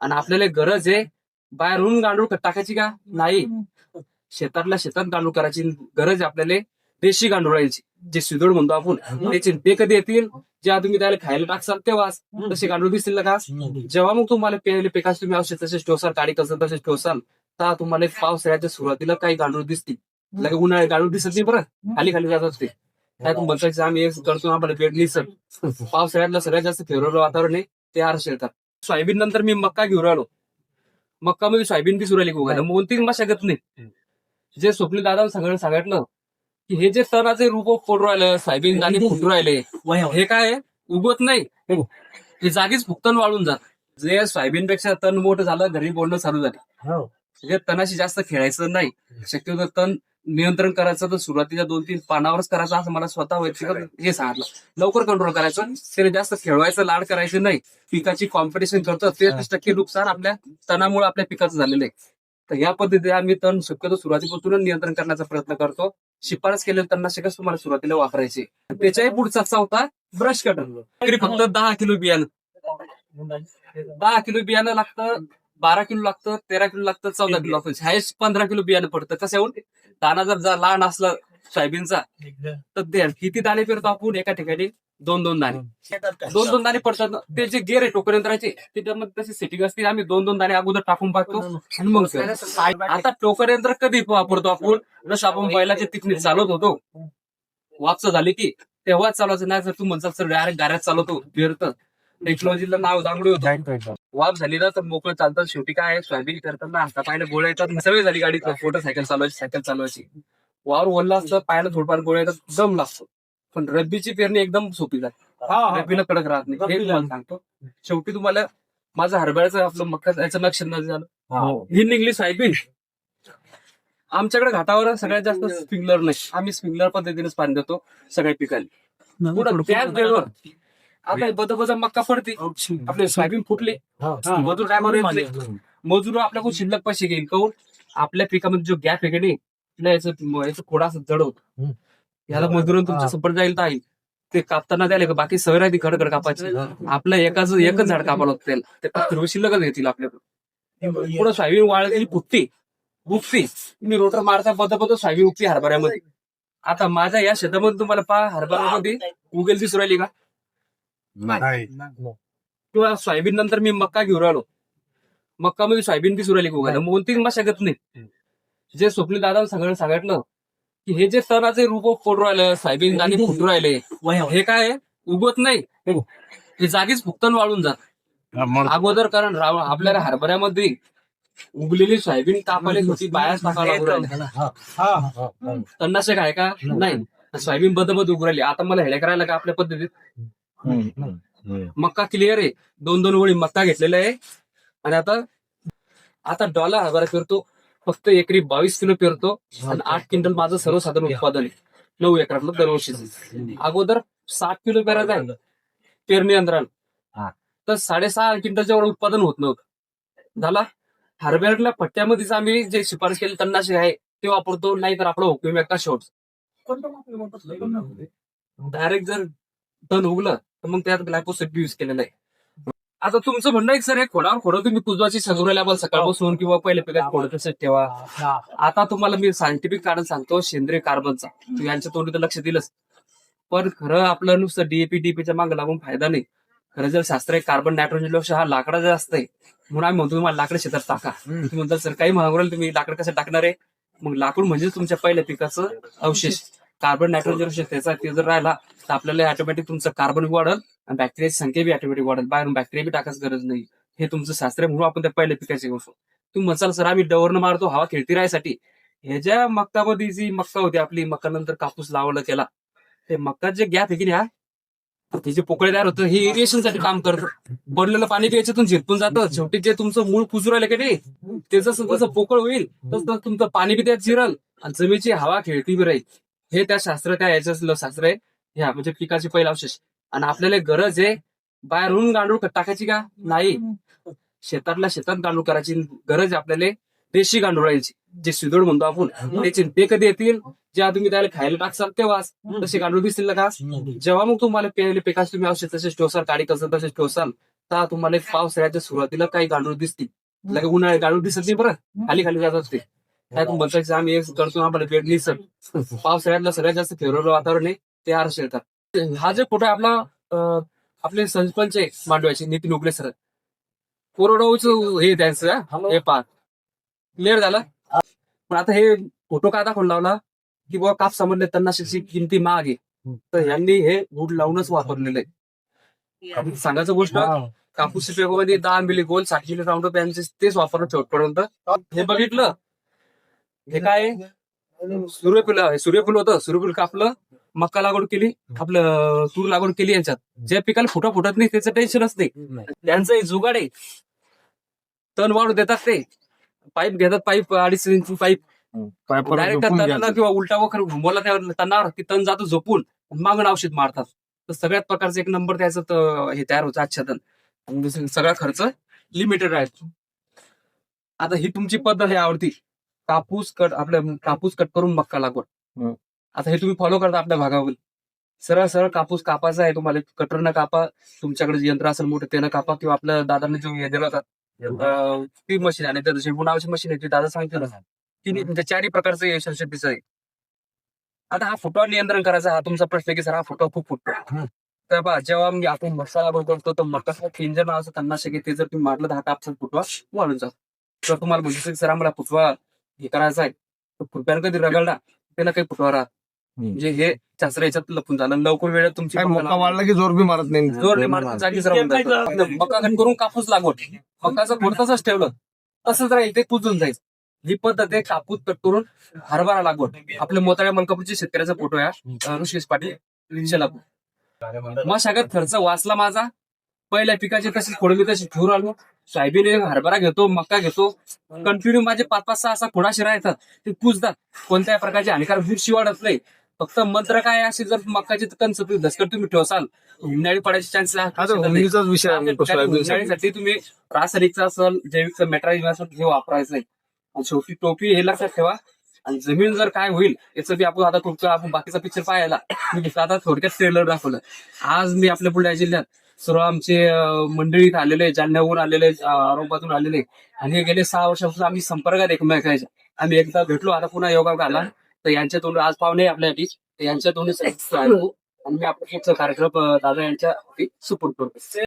आणि आपल्याला गरज आहे बाहेरून गांडूळ टाकायची का? नाही. शेतातल्या शेतात गांडूळ करायची गरज आहे आपल्याला. देशी गांडुळाची जे सुदोड म्हणतो आपण. त्याचे ते कधी येतील? जेव्हा तुम्ही त्याला खायला टाकसाल तेव्हाच. तसे गांडूळ दिसतील ना का? जेव्हा मग तुम्हाला पेरले पिकास तुम्ही औषध तसेच ठेवसाल काडी कसं तसेच ठेवसाल तर तुम्हाला पावसाळ्याच्या सुरुवातीला काही गांडूळ दिसतील. लगे उन्हाळ्यात गांडूळ दिसत नाही बरं. खाली खाली जात असते. काय तुम्ही म्हणताय आम्ही करतो आम्हाला बेड दिसत. पावसाळ्यातलं सगळ्यात जास्त फेवरेबल वातावरण आहे ते आर शेतात सोयाबीन नंतर मी मक्का घेऊन आलो. मक्का मध्ये सोयाबीन बी सुरायली उगायला तीन मशागत नाही. जे स्वप्नील दादा सगळं सांगितलं की हे जे तणाचे रूप फोडू राहिलं सोयाबीन दाणे फुटू राहिले हे काय? उगवत नाही. हे जागीच फुकतन वाळून जात. जे सोयाबीन पेक्षा तण मोठं झालं घरी बोलणं चालू झालं. म्हणजे तणाशी जास्त खेळायचं नाही. शक्यतो तण नियंत्रण करायचं तर सुरुवातीच्या दोन तीन पानावरच करायचं असं मला स्वतः वैयक्तिक हे सांगितलं. लवकर कंट्रोल करायचं. त्याने जास्त खेळवायचं लाड करायचं नाही. पिकाची कॉम्पिटिशन करतं. तेहतीस टक्के नुकसान आपल्या तणामुळे आपल्या पिकाचं झालेलं आहे. तर या पद्धतीने आम्ही तण शक्यतो सुरुवातीपासूनच नियंत्रण करण्याचा प्रयत्न करतो. शिफारस केलेलं तणनाशकच तुम्हाला सुरुवातीला वापरायचे. त्याच्याही पुढचा चौथा ब्रश कटर तरी फक्त दहा किलो बियाणं. दहा किलो बियाणं लागतं बारा किलो लागतं तेरा किलो लागतं चौदा किलो लागतं. हायस्ट पंधरा किलो बियाणं पडतं. कसं दाना जर जा- लहान असला सोयाबीनचा तर ते किती दाणे पेरतो आपण? एका ठिकाणी दोन दोन दाणे. दोन दोन दाणे पडतात ना. ते जे गेर आहे टोकर यंत्राचे त्याच्यामध्ये तशी सेटिंग असते. आम्ही दोन दोन दाणे अगोदर टाकून पाहतो आणि मग पेरतो. आता टोकर यंत्र कधी वापरतो आपण जसं आपण बैलाच्या तिकणी चालवत होतो. वापस झाली की तेव्हाच चालवायचं. नाही जर तू म्हणतात सर डायरेक्ट गाड्यात चालवतो फिरतं. टेक्नॉलॉजीला नाव दांगडी होतं. वाप झाली ना तर मोकळं चालतात शेवटी काय आहे, सोयाबीन करताना हाता पायला गोळ्या येतात सवय झाली गाडी मोटरसायकल चालवायची सायकल चालवायची. वावर ओढला असतं पायाला थोडंफार गोळ्या येतात दम लागतो. पण रब्बीची पेरणी एकदम सोपी जाते रब्बीला कडक राहत नाही. हे तुम्हाला सांगतो. शेवटी तुम्हाला माझं हरभऱ्याचं आपलं मक्का याचं लक्ष न झालं. ही. निघली सोयाबीन. आमच्याकडे घाटावर सगळ्यात जास्त स्प्रिंगलर नाही. आम्ही स्प्रिंगलर पद्धतीनेच पाणी देतो सगळ्या पिकाला. पुढं त्याच वेळेवर आता बद बद मक्का पडते. आपले सोयाबीन फुटले. मजूर टायमावर येत नाही मजूर आपल्याकडून शिल्लक पैसे घेईल काऊन? आपल्या पिकामध्ये जो गॅप आहे की नाही तिला याचं याचं खोडा असं जड होत. याला मजुरून तुमच्या सपोर्ट जाईल तर आहे. ते कापताना द्यायला का बाकी सवय राहते खडखड कापायची. आपलं एकाच एकच झाड कापावं लागतं त्याला. ते शिल्लकच घेतील आपल्याकडे पुढं सोयाबीन वाळ गेली फुटते. उगते मी रोटर मारता बद बद सोयाबीन उगते हरभऱ्यामध्ये. आता माझ्या या शेतामध्ये तुम्हाला पहा हरभऱ्यामध्ये उगेल दिसू राहिली का? किंवा सोयाबीन नंतर मी मक्का घेऊन आलो. मक्का मध्ये सोयाबीन बी सुरायली उगायला मग तीन मशागत नाही. जे स्वप्नील दादा सगळं सांगितलं की हे जे तणाचे रूप फोडू राहिलं सोयाबीन दाणे फुटू राहिले हे काय आहे? उगवत नाही. हे. जागीच फुकतन वाळून जात. अगोदर कारण राव- आपल्याला हरभऱ्यामध्ये उगलेली सोयाबीन कापायला होती बायाच टाकावं लागू राहिलं. तणनाशक आहे का? नाही. सोयाबीन बदबद उगू राहिली. आता मला हेड्या करायला का आपल्या पद्धतीत? मक्का क्लिअर आहे. दोन दोन ओळी मक्का घेतलेला आहे. आणि आता आता डॉलर हरभरा पेरतो. फक्त एकरी बावीस किलो पेरतो. आणि आठ क्विंटल माझं सर्वसाधारण उत्पादन आहे. नऊ एकरातलं दरवर्षीच अगोदर साठ किलो पेरायचं आहे. पेरणी यंत्रानं. तर साडेसहा क्विंटलच्या वर उत्पादन होत नव्हतं. झाला? हरभऱ्यातल्या पट्ट्यामध्येच आम्ही जे शिफारस केली तणनाशक आहे ते वापरतो. नाही तर आपलं हुकमी का शॉर्ट डायरेक्ट जर तण उगलं तर मग त्यात ग्लायकोसेट युज केलेलं आहे आता तुमचं म्हणणं आहे सर हे खोडावर खोडं तुम्ही कुजवाची सजवलेल्या आपण सकाळपासून किंवा पहिले पिकात खोडं तसंच ठेवा. आता तुम्हाला मी सायंटिफिक कारण सांगतो सेंद्रिय कार्बनचा तू यांच्या तोंडी तर लक्ष दिलंच. पण खरं आपलं नुसतं डीएपी डीपीच्या मागे लागून फायदा नाही. खरं जर शास्त्र आहे कार्बन नायट्रोजनपेक्षा हा लाकडा जास्त आहे. म्हणून आम्ही म्हणतो तुम्हाला लाकड शेतात टाका. तुम्ही म्हणतात सर काही महागोल तुम्ही लाकड कसं टाकणार आहे? मग लाकूड म्हणजे तुमच्या पहिल्या पिकाचं अवशेष. कार्बन नायट्रोजन त्याचा ते जर राहिला तर आपल्याला ऑटोमॅटिक तुमचं कार्बन वाढल आणि बॅक्टेरियाची संख्या बी ऑटोमॅटिक वाढेल. बाहेरून बॅक्टेरिया बी टाकायची गरज नाही. हे तुमचं शास्त्र आहे म्हणून आपण त्या पहिल्या पिकायचे गोष्ट तुम्ही म्हणसाल सर आम्ही डवरनं मारतो हवा खेळती राहायसाठी. हे ज्या मक्कामध्ये जी मक्का होती आपली मक्का नंतर कापूस लावला केला ते मक्का जे गॅप आहे की नाही हा? ते जे पोकळे तयार होतं हे इरिगेशनसाठी काम करतं. बनलेलं पाणी याच्यातून झिरपून जातं. शेवटी जे तुमचं मूळ कुजू राहिलं की नाही ते जसं जसं पोकळ होईल तसं तुमचं पाणी बी त्यात झिरल आणि जमिनीची हवा खेळती बी राहील. हे त्या शास्त्र त्या याच्यातलं शास्त्र आहे. ह्या म्हणजे पिकाचे पहिला अवशेष. आणि आपल्याला गरज आहे बाहेरून गांडूळ टाकायची का? नाही. शेतातल्या शेतात गांडूळ करायची गरज आहे आपल्याला. देशी गांडुळाची जे सुदोड म्हणतो आपण. त्याचे ते कधी येतील? जेव्हा तुम्ही त्याला खायला टाकसाल तेव्हाच. तसे गांडूळ दिसतील ना का? जेव्हा मग तुम्हाला पेरले पिकास तुम्ही औषध तसेच ठेवसाल काडी कसं तसेच ठेवसाल आता तुम्हाला पावसाळ्याच्या सुरुवातीला काही गांडूळ दिसतील. लगे उन्हाळ्यात गांडूळ दिसत नाही बरं. खाली खाली जात असते. काय तुम्ही म्हणता की आम्ही एक करतो आम्हाला बेड दिसत पावसाळ्यातलं सगळ्यात जास्त फेवरेट वातावरण आहे. ते आरस येतात हा जे फोटो आहे आपला आपले सरपंच आहे मांडवायचे नितीन उगले सर. कोरडवाचं हे त्यांचं हा, हे पा क्लिअर झालं? पण आता हे फोटो का दाखवून लावला? की बाबा कापसामधले तन्नाशीची किमती महाग आहे तर यांनी हे वूड लावूनच वापरलेलं आहे. सांगायचं गोष्ट कापूसमध्ये दहा मिली गोल साठ मिली राऊंड यांचे तेच वापरणं शेवटपर्यंत हे बघितलं? हे काय? सूर्यफूल. सूर्यफूल होतं सूर्यफूल कापलं. मक्का लागवड केली आपलं तूर लागवड केली यांच्यात. ज्या पिकाला फुटा फुटत नाही त्याचं टेन्शनच नाही. त्यांचं हे जुगाड आहे. तण वाढू देतात ते. पाईप घेतात पाईप अडीच इंच पाईप. डायरेक्ट तणाला किंवा उलटा वखर घुमवला तणावर की तण जातो झोपून मागून औषध मारतात. तर सगळ्यात प्रकारचं एक नंबर त्याचं तर हे तयार होतं आच्छादन सगळा खर्च लिमिटेड आहे आता ही तुमची पद्धत आहे आवडती. कापूस कट आपल्या कापूस कट करून मक्का लागवड. आता हे तुम्ही फॉलो करता आपल्या भागावर सरळ सरळ कापूस कापायचा आहे तुम्हाला कटरनं कापा तुमच्याकडे जे यंत्र असेल मोठं त्यानं कापा किंवा आपल्या दादाने जो हे दिला होता अं, ती मशीन आणि त्या दिवशी नावाची मशीन आहे ती दादा सांगते ना तिन्ही म्हणजे चारही प्रकारचं यशस्वीचं आहे. आता हा फुटवा नियंत्रण करायचा हा तुमचा प्रश्न आहे की सर हा फुटवा खूप फुटतो तर बा जेव्हा मी आपण मसाला बनवतो तर मका क्लिंजर नावाचं तन्नाशक आहे ते जर तुम्ही मारलं तर हा कापसा फुटवा वाढून जातो. तर तुम्हाला म्हणजे सर आम्हाला फुटवा हे करायचा आहे. तर फुटव्यानं कधी रगडला त्याला काही फुटवा राहत म्हणजे हे शास्त्र याच्यात लपून झालं लवकर वेळेत तुमची मोका वाढला की जोर बी मारत नाही. जोर मारत राहून. मका कट करून कापूस लागवड. मकाचं खोड तसंच ठेवलं. तसंच राहील ते कुजून जाईल ही पद्धत आहे कापूस कट करून हरभरा लागवड. आपल्या मोताळ्या मलकापूरचे शेतकऱ्याचा फोटो आहे. अं, ऋषिकेश पाटील विंशेलापूर मग सगळ्यात खर्च वाचला माझा. पहिल्या पिकाची तशी खोडली तशी ठेवून आलो. सोयाबीन एक हरभरा घेतो मका घेतो. कंटिन्यू माझे पाच पाच सहा सहा खोडाशी राहतात ते पुजतात. कोणत्याही प्रकारची हानिकारक बुरशी वाढत नाही. फक्त मंत्र काय असे जर मकाची कणस तुम्ही दसकट तुम्ही ठेवसाल उन्हाळी पडायचे चान्सेस हुंडीचाच विषय आहे तुम्ही रासायनिकचा असेल जैविक मेट्राईज असेल हे वापरायचं नाही. आणि शेवटी टोपी हे लक्षात ठेवा. आणि जमीन जर काय होईल याचं बी आपण आता तुमचं आपण बाकीचा पिक्चर पाहायला. मी आता थोडक्यात ट्रेलर दाखवलं. आज मी आपल्या बुलढाणा जिल्ह्यात सर्व आमचे मंडळीत आलेले जालन्याहून आलेले औरंगाबादून आलेले आणि हे गेले सहा वर्षापासून आम्ही संपर्कात एकमेकांच्या. आम्ही एकदा भेटलो आता पुन्हा योगा आला तर यांच्या दोन आज पाहुणे आपल्या आपल्यासाठी. तर यांच्या तोंडी आणि मी आपला कार्यक्रम दादा यांच्या सुपूर्द करतो